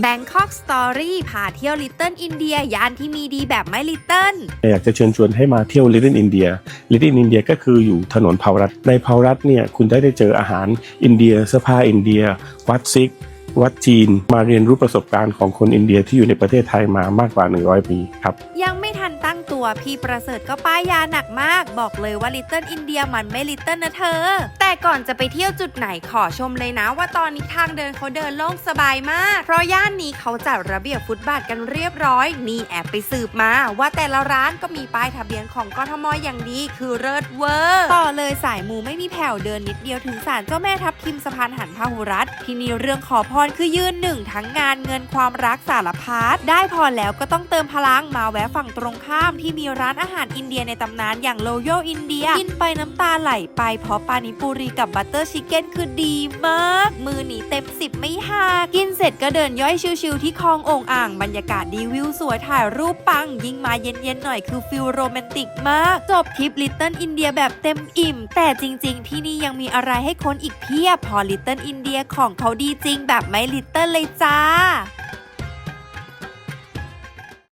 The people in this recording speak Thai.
Bangkok Story พาเที่ยวลิตเติ้ลอินเดียยานที่มีดีแบบไม่ลิตเติ้ลอยากจะเชิญชวนให้มาเที่ยว Little India Little India ก็คืออยู่ถนนเผารัฐในเผารัฐเนี่ยคุณได้ได้เจออาหารอินเดียเสื้อผ้าอินเดีย วัดซิก วัดจีน มาเรียนรู้ประสบการณ์ของคนอินเดียที่อยู่ในประเทศไทยมามากกว่า 100 ปีครับยังไม่ ทันตั้งตัวพี่ประเสริฐก็ป้ายยาหนักมาก บอกเลยว่าลิตเติ้ลอินเดียมันไม่ลิตเติ้ลนะเธอ แต่ก่อนจะไปเที่ยวจุดไหนขอชมเลยนะว่าตอนนี้ทางเดินเขาเดินโล่งสบายมาก เพราะย่านนี้เขาจัดระเบียบฟุตบาทกันเรียบร้อย นี่แอบไปสืบมา ว่าแต่ละร้านก็มีป้ายทะเบียนของกทมอย่างดีคือเลิศเวอร์ต่อเลยสายมูไม่มีแผ่วเดินนิดเดียวถึงศาลเจ้าแม่ทับทิมสะพานหันพาหุรัตที่มีเรื่องขอพรคือยืนหนึ่งทั้งงานเงินความรักสารพัดได้พรแล้วก็ต้องเติมพลังมาแวะฝั่งตรงรงข้ามที่มีร้านอาหารอินเดียในตำนานอย่างโลโยอินเดียกินไปน้ำตาไหลไปเพราะปานิปุรีกับบัตเตอร์ชิคเก้นคือดีมาก มือหนีเต็มสิบไม่หักกินเสร็จก็เดินย่อยชิวๆที่คลององอ่างบรรยากาศดีวิวสวยถ่ายรูปปัง ยิ่งมาเย็นๆหน่อยคือฟิลโรแมนติกมาก จบทริปลิตเติ้ลอินเดียแบบเต็มอิ่ม แต่จริงๆ ที่นี่ยังมีอะไรให้ค้นอีกเพียบพอลิตเติ้ลอินเดียของเขาดีจริงแบบไม่ลิตเติ้ลเลยจ้า